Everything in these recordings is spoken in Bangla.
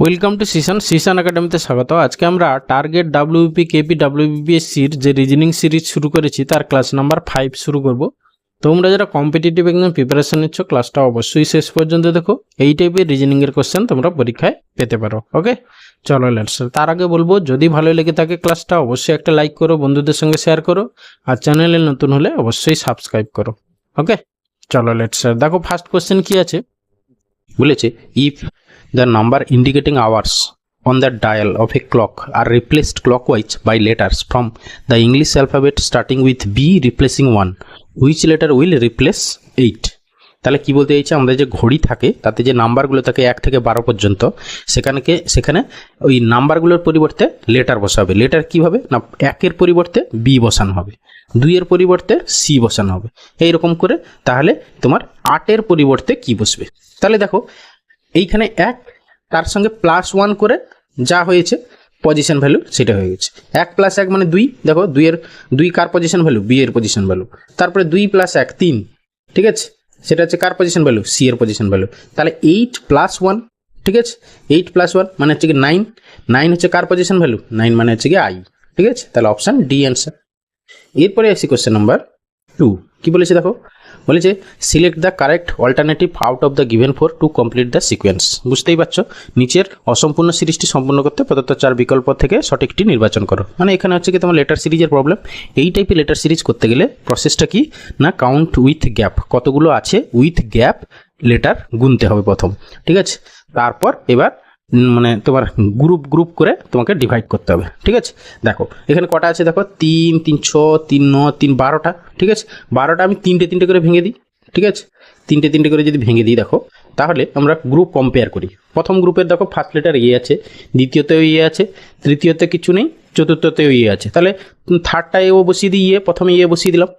ওয়েলকাম টু সিশন সিশন একাডেমিতে স্বাগত। আজকে আমরা টার্গেট ডাব্লিউপি কেপি ডাব্লিউবিপিএসসির যে রিজনিং সিরিজ শুরু করেছি, তার ক্লাস নাম্বার ফাইভ শুরু করব। তোমরা যারা কম্পিটিটিভ এক্সাম প্রিপারেশন নিচ্ছ ক্লাসটা অবশ্যই শেষ পর্যন্ত দেখো। এই টাইপের রিজনিংয়ের কোশ্চেন তোমরা পরীক্ষায় পেতে পারো ওকে চলো লেটস তার আগে বলব, যদি ভালো লেগে থাকে ক্লাসটা অবশ্যই একটা লাইক করো, বন্ধুদের সঙ্গে শেয়ার করো, আর চ্যানেলে নতুন হলে অবশ্যই সাবস্ক্রাইব করো ওকে চলো লেটস দেখো ফার্স্ট কোশ্চেন কি আছে? বলেছে if the number indicating hours on the dial of a clock are replaced clockwise by letters from the English alphabet starting with B replacing 1 which letter will replace 8 তাহলে কি বলতে চাইছে আমাদের যে ঘড়ি থাকে তাতে যে নাম্বারগুলো থাকে এক থেকে বারো পর্যন্ত সেখানে সেখানে ওই নাম্বারগুলোর পরিবর্তে লেটার বসাবে লেটার কীভাবে না একের পরিবর্তে বি বসানো হবে দুইয়ের পরিবর্তে সি বসানো হবে এইরকম করে তাহলে তোমার আটের পরিবর্তে কি বসবে তাহলে দেখো এইখানে এক, তার সঙ্গে প্লাস ওয়ান করে যা হয়েছে পজিশন ভ্যালু সেটা হয়ে গেছে। এক প্লাস এক মানে দুই, দেখো দুইয়ের, দুই কার পজিশন ভ্যালু বি এর পজিশন ভ্যালু তারপরে দুই প্লাস এক, তিন, ঠিক আছে? সেটা হচ্ছে কার পজিশন ভ্যালু সি এর পজিশন ভ্যালু তাহলে এইট প্লাস ওয়ান ঠিক আছে? এইট প্লাস ওয়ান মানে হচ্ছে কি নাইন নাইন হচ্ছে কার পজিশন ভ্যালু নাইন মানে হচ্ছে কি আই ঠিক আছে? তাহলে অপশান ডি অ্যান্সার এরপরে আসি কোশ্চেন নাম্বার টু কি বলেছে দেখো? বলেছে select the correct alternative out of the given four to complete the sequence বুঝতেই পারছ? নিচের অসম্পূর্ণ সিরিজটি সম্পূর্ণ করতে প্রদত্ত চার বিকল্প থেকে সঠিকটি নির্বাচন করো। মানে এখানে হচ্ছে কি তোমার লেটার সিরিজের প্রবলেম এই টাইপের লেটার সিরিজ করতে গেলে প্রসেসটা কি? না কাউন্ট উইথ গ্যাপ কতগুলো আছে? উইথ গ্যাপ লেটার গুনতে হবে প্রথম। ঠিক আছে? তারপর এবার মানে তোমার গ্রুপ গ্রুপ করে তোমাকে ডিভাইড করতে হবে, ঠিক আছে? দেখো, এখানে কটা আছে দেখো? তিন তিন, ছ, তিন, ন, তিন, বারোটা, ঠিক আছে? বারোটা আমি তিনটে তিনটে করে ভেঙে দিই, ঠিক আছে? তিনটে তিনটে করে যদি ভেঙে দিই, দেখো, তাহলে আমরা গ্রুপ কম্পেয়ার করি। প্রথম গ্রুপের দেখো ফার্স্ট লেটার ইয়ে আছে, দ্বিতীয়তেও ইয়ে আছে, তৃতীয়তে কিছু নেই, চতুর্থতেও ইয়ে আছে। তাহলে থার্ডটা এও বসিয়ে দিই ইয়ে প্রথমে ইয়ে বসিয়ে দিলাম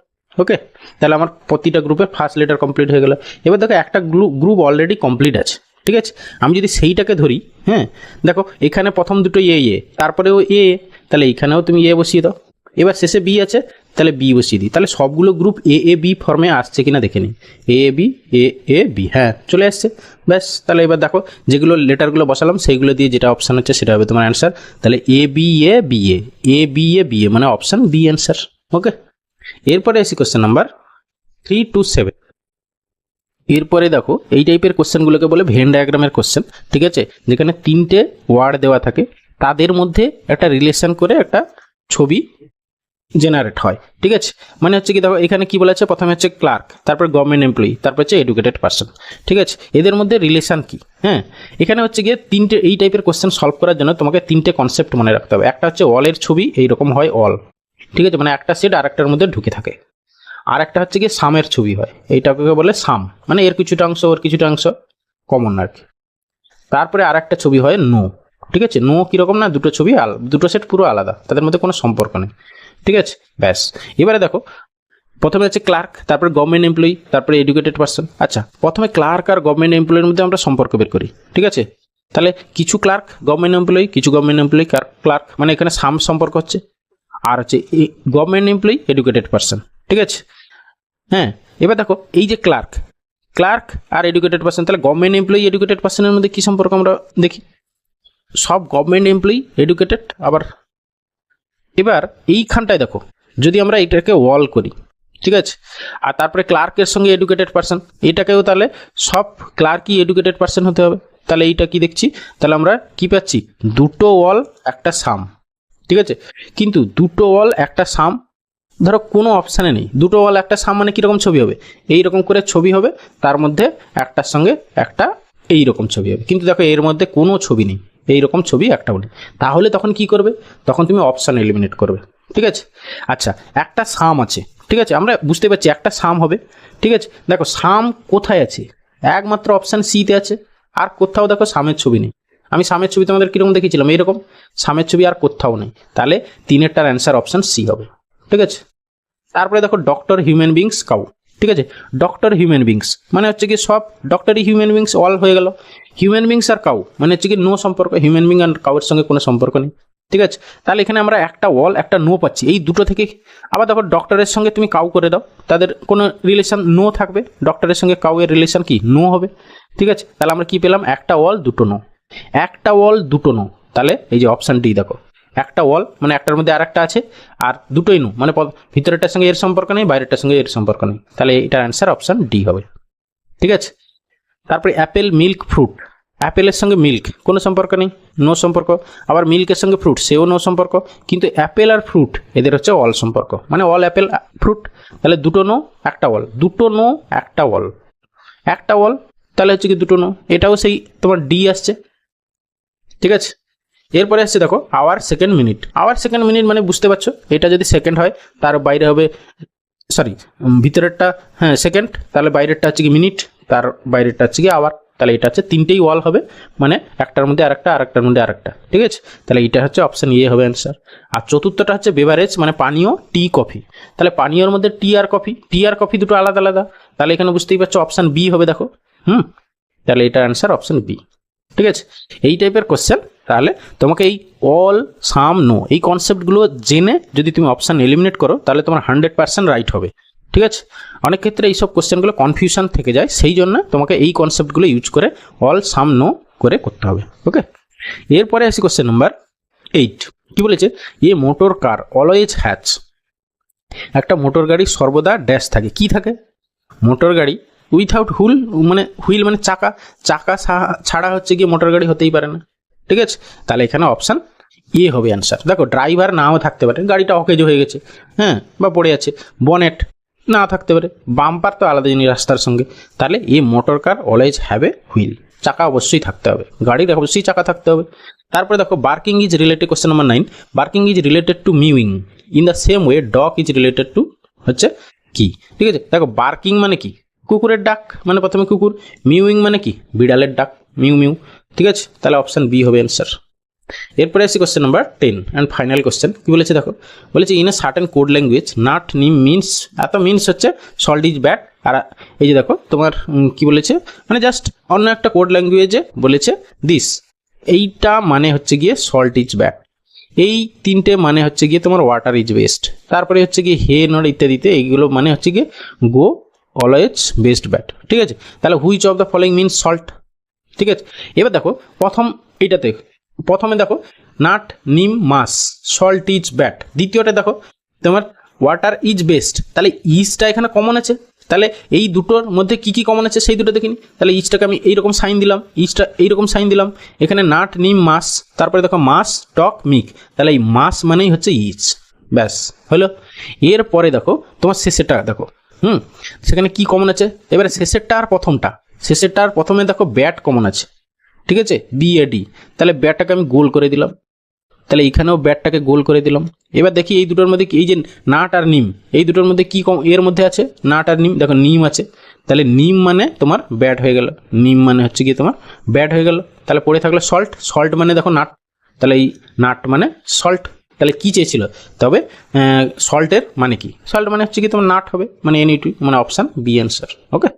ওকে তাহলে আমার প্রতিটা গ্রুপের ফার্স্ট লেটার কমপ্লিট হয়ে গেল। এবার দেখো একটা গ্রুপ অলরেডি কমপ্লিট আছে। ঠিক আছে? আমি যদি সেইটাকে ধরি হ্যাঁ? দেখো, এখানে প্রথম দুটো এ এ তারপরেও এ তাহলে এইখানেও তুমি এ বসিয়ে দাও। এবার শেষে বি আছে, তাহলে বি বসিয়ে দিই। তাহলে সবগুলো গ্রুপ এ এ বি ফর্মে আসছে কিনা দেখে নিই। এ A B A A B হ্যাঁ চলে আসছে। ব্যাস, তাহলে এবার দেখো, যেগুলো লেটারগুলো বসালাম, সেইগুলো দিয়ে যেটা অপশান হচ্ছে, সেটা হবে তোমার অ্যান্সার তাহলে A B A B A A B A B A মানে অপশান বি অ্যান্সার ওকে এরপরে আসি question number three to seven এরপরে দেখো, এই টাইপের কোশ্চেনগুলোকে বলে ভেন ডায়াগ্রামের কোশ্চেন ঠিক আছে? যেখানে তিনটে ওয়ার্ড দেওয়া থাকে, তাদের মধ্যে একটা রিলেশন করে একটা ছবি জেনারেট হয়, ঠিক আছে? মানে হচ্ছে কি, দেখো, এখানে কি বলেছে? প্রথমে হচ্ছে ক্লার্ক তারপর গভর্নমেন্ট এমপ্লয়ি তারপর হচ্ছে এডুকেটেড পার্সন ঠিক আছে? এদের মধ্যে রিলেশন কি? হ্যাঁ? এখানে হচ্ছে গিয়ে তিনটে, এই টাইপের কোশ্চেন সলভ করার জন্য তোমাকে তিনটে কনসেপ্ট মনে রাখতে হবে। একটা হচ্ছে অলের ছবি, এইরকম হয় অল ঠিক আছে? মানে একটা সেট আর একটার মধ্যে ঢুকে থাকে। আর একটা হচ্ছে গিয়ে সামের ছবি হয়। এইটাকে বলে সাম। মানে এর কিছুটা অংশ, ওর কিছুটা অংশ কমন আর কি। তারপরে আর একটা ছবি হয় নো। ঠিক আছে? নো কীরকম না, দুটো ছবি দুটো সেট পুরো আলাদা। তাদের মধ্যে কোনো সম্পর্ক নেই। ঠিক আছে? ব্যাস। এবারে দেখো, প্রথমে হচ্ছে ক্লার্ক তারপরে গভর্নমেন্ট এমপ্লয়ি তারপরে এডুকেটেড পার্সন আচ্ছা প্রথমে ক্লার্ক আর গভর্নমেন্ট এমপ্লয়ির মধ্যে আমরা সম্পর্ক বের করি। ঠিক আছে? তাহলে কিছু ক্লার্ক গভর্নমেন্ট এমপ্লয়ি কিছু গভর্নমেন্ট এমপ্লয়ি ক্লার্ক মানে এখানে সাম সম্পর্ক হচ্ছে। আর হচ্ছে গভর্নমেন্ট এমপ্লয়ি এডুকেটেড পার্সন ঠিক আছে? হ্যাঁ এবার দেখো, এই যে ক্লার্ক ক্লার্ক আর এডুকেটেড পার্সন তাহলে গভর্নমেন্ট এমপ্লয়ি এডুকেটেড পার্সনের মধ্যে কী সম্পর্ক আমরা দেখি? সব গভর্নমেন্ট এমপ্লয়ি এডুকেটেড আবার এবার এইখানটায় দেখো, যদি আমরা এটাকে ওয়াল করি, ঠিক আছে? আর তারপরে ক্লার্কের সঙ্গে এডুকেটেড পার্সন এটাকেও তাহলে সব ক্লার্কই এডুকেটেড পার্সন হতে হবে। তাহলে এইটা কি দেখছি? তাহলে আমরা কি পাচ্ছি? দুটো ওয়াল একটা সাম ঠিক আছে? কিন্তু দুটো ওয়াল একটা সাম ধরো কোনো অপশানে নেই। দুটো ওয়াল একটা সাম মানে কীরকম ছবি হবে? এই রকম করে ছবি হবে, তার মধ্যে একটার সঙ্গে একটা এই রকম ছবি হবে। কিন্তু দেখো, এর মধ্যে কোনো ছবি নেই। এই রকম ছবি একটা বলি। তাহলে তখন কি করবে? তখন তুমি অপশান এলিমিনেট করবে। ঠিক আছে? আচ্ছা একটা সাম আছে। ঠিক আছে? আমরা বুঝতে পারছি একটা সাম হবে। ঠিক আছে? দেখো, সাম কোথায় আছে? একমাত্র অপশান সিতে আছে। আর কোথাও দেখো, সামের ছবি নেই। আমি সামের ছবি তোমাদের কীরকম দেখেছিলাম এইরকম। সামের ছবি আর কোথাও নেই। তাহলে তিনেরটার অ্যান্সার অপশান সি হবে। ঠিক আছে? তারপরে দেখো ডক্টর হিউম্যান বিংস কাউ ঠিক আছে? ডক্টর হিউম্যান বিংস মানে হচ্ছে কি সব ডক্টরই হিউম্যান বিংস অল হয়ে গেল। হিউম্যান বিংস আর কাউ মানে হচ্ছে কি নো সম্পর্ক হিউম্যান বিং আর কাউয়ের সঙ্গে কোনো সম্পর্ক নেই, ঠিক আছে? তাহলে এখানে আমরা একটা ওয়াল একটা নো পাচ্ছি, এই দুটো থেকে। আবার দেখো ডক্টরের সঙ্গে তুমি কাউ করে দাও, তাদের কোনো রিলেশন নো থাকবে ডক্টরের সঙ্গে কাউয়ের রিলেশন কি? নো হবে, ঠিক আছে? তাহলে আমরা কি পেলাম? একটা ওয়াল দুটো নো একটা ওয়াল দুটো নো তাহলে এই যে অপশান ডি দেখো। একটা ওয়াল মানে একটার মধ্যে আর একটা আছে, আর দুটোই নো মানে ভিতরেরটার সঙ্গে এর সম্পর্ক নেই, বাইরেরটার সঙ্গে এর সম্পর্ক নেই। তাহলে এটার অ্যান্সার অপশান ডি হবে। ঠিক আছে? তারপরে অ্যাপেল মিল্ক ফ্রুট অ্যাপেলের সঙ্গে মিল্ক কোনো সম্পর্ক নেই নো সম্পর্ক। আবার মিল্কের সঙ্গে ফ্রুট সেও নো সম্পর্ক। কিন্তু অ্যাপেল আর ফ্রুট এদের হচ্ছে অল সম্পর্ক। মানে অল অ্যাপেল ফ্রুট তাহলে দুটো নো একটা অল দুটো নো একটা অল একটা অল তাহলে হচ্ছে কি দুটো নো এটাও সেই তোমার ডি আসছে। ঠিক আছে? এরপরে আসছে দেখো hour second minute hour second minute মানে বুঝতে পারছ, এটা যদি সেকেন্ড হয়, তার বাইরে হবে সরি ভিতরেরটা হ্যাঁ সেকেন্ড তাহলে বাইরেরটা হচ্ছে কি মিনিট তার বাইরেরটা হচ্ছে কি আওয়ার তাহলে এটা হচ্ছে তিনটেই ওয়াল হবে মানে একটার মধ্যে আরেকটা, আরেকটার মধ্যে আরেকটা, ঠিক আছে? তাহলে এটা হচ্ছে অপশান ইয়ে হবে অ্যান্সার আর চতুর্থটা হচ্ছে বেভারেজ মানে পানীয় টি কফি তাহলে পানীয়র মধ্যে টি আর কফি টি আর কফি দুটো আলাদা আলাদা। তাহলে এখানে বুঝতেই পারছ অপশান বি হবে, দেখো, হুম? তাহলে এটা অ্যান্সার অপশান বি ঠিক আছে? এই টাইপের কোশ্চেন তাহলে তোমাকে এই অল সাম নো এই কনসেপ্টগুলো জেনে যদি তুমি অপশান এলিমিনেট করো, তাহলে তোমার হান্ড্রেড পার্সেন্ট রাইট হবে। ঠিক আছে? অনেক ক্ষেত্রে এইসব কোশ্চেনগুলো কনফিউশন থেকে যায়, সেই জন্য তোমাকে এই কনসেপ্টগুলো ইউজ করে অল সাম নো করে করতে হবে। ওকে এরপরে আসি কোশ্চেন নাম্বার এইট কি বলেছে? A motor car always has একটা মোটর গাড়ি সর্বদা ড্যাশ থাকে। কি থাকে? মোটর গাড়ি উইথাউট হুইল মানে হুইল মানে চাকা। চাকা ছাড়া হচ্ছে গিয়ে মোটর গাড়ি হতেই পারে না। ঠিক আছে? তাহলে এখানে অপশান এ হবে অ্যান্সার দেখো ড্রাইভার নাও থাকতে পারে, গাড়িটা অকেজ হয়ে গেছে হ্যাঁ বা পড়ে আছে বনেট না থাকতে পারে বাম্পার তো আলাদা জিনিস রাস্তার সঙ্গে। তাহলে a motor car always have a wheel চাকা অবশ্যই থাকতে হবে, গাড়ির অবশ্যই চাকা থাকতে হবে। তারপরে দেখো barking is related question number nine barking is related to mewing in the same way dog is related to হচ্ছে কি? ঠিক আছে? দেখো বার্কিং মানে কি? কুকুরের ডাক মানে প্রথমে কুকুর মিউইং মানে কি? বিড়ালের ডাক মিউ মিউ ঠিক আছে? তাহলে অপশান বি হবে অ্যান্সার এরপরে আসি question number ten and final question কী বলেছে দেখো? বলেছে in a certain code language nut nim means এত মিনস হচ্ছে সল্ট ইজ ব্যাড আর এই যে দেখো, তোমার কি বলেছে? মানে জাস্ট অন্য একটা কোড ল্যাঙ্গুয়েজে বলেছে দিস এইটা মানে হচ্ছে গিয়ে সল্ট ইজ ব্যাড এই তিনটে মানে হচ্ছে গিয়ে তোমার ওয়াটার ইজ বেস্ট তারপরে হচ্ছে গিয়ে হে নট ইত্যাদিতে এইগুলো মানে হচ্ছে গিয়ে গো অলওয়েজ বেস্ট ব্যাট ঠিক আছে? তাহলে which of the following means salt ঠিক আছে? এবার দেখো, প্রথম এইটাতে, প্রথমে দেখো, নাট, নিম মাস সল্ট ইজ ব্যাট দ্বিতীয়টা দেখো, তোমার ওয়াটার ইজ বেস্ট তাহলে ইজটা এখানে কমন আছে। তাহলে এই দুটোর মধ্যে কি কি কমন আছে সেই দুটো দেখিনি। তাহলে ইজটাকে আমি এইরকম সাইন দিলাম, ইজটা এইরকম সাইন দিলাম। এখানে নাট, নিম মাস তারপরে দেখো মাস টক মিক তাহলে এই মাস মানেই হচ্ছে ইজ। ব্যাস, হলো? এরপরে দেখো, তোমার শেষেরটা দেখো। হুম? সেখানে কি কমন আছে? এবারে শেষেরটা আর প্রথমটা। শেষেরটা আর প্রথমে দেখো ব্যাট কমন আছে, ঠিক আছে? বি এ ডি তাহলে ব্যাটটাকে আমি গোল করে দিলাম। তাহলে এখানেও ব্যাটটাকে গোল করে দিলাম। এবার দেখি এই দুটোর মধ্যে এই যে নাট আর নিম এই দুটোর মধ্যে কী কম এর মধ্যে আছে? নাট আর নিম দেখো নিম আছে। তাহলে নিম মানে তোমার ব্যাট হয়ে গেল। নিম মানে হচ্ছে কি তোমার ব্যাট হয়ে গেল। তাহলে পড়ে থাকল সল্ট সল্ট মানে দেখো নাট তাহলে এই নাট মানে সল্ট তাহলে কি চেয়েছিল? তবে সল্টের মানে কি? সল্ট মানে হচ্ছে কি তোমার নাট হবে। মানে এনি টু মানে অপশান বি অ্যান্সার ওকে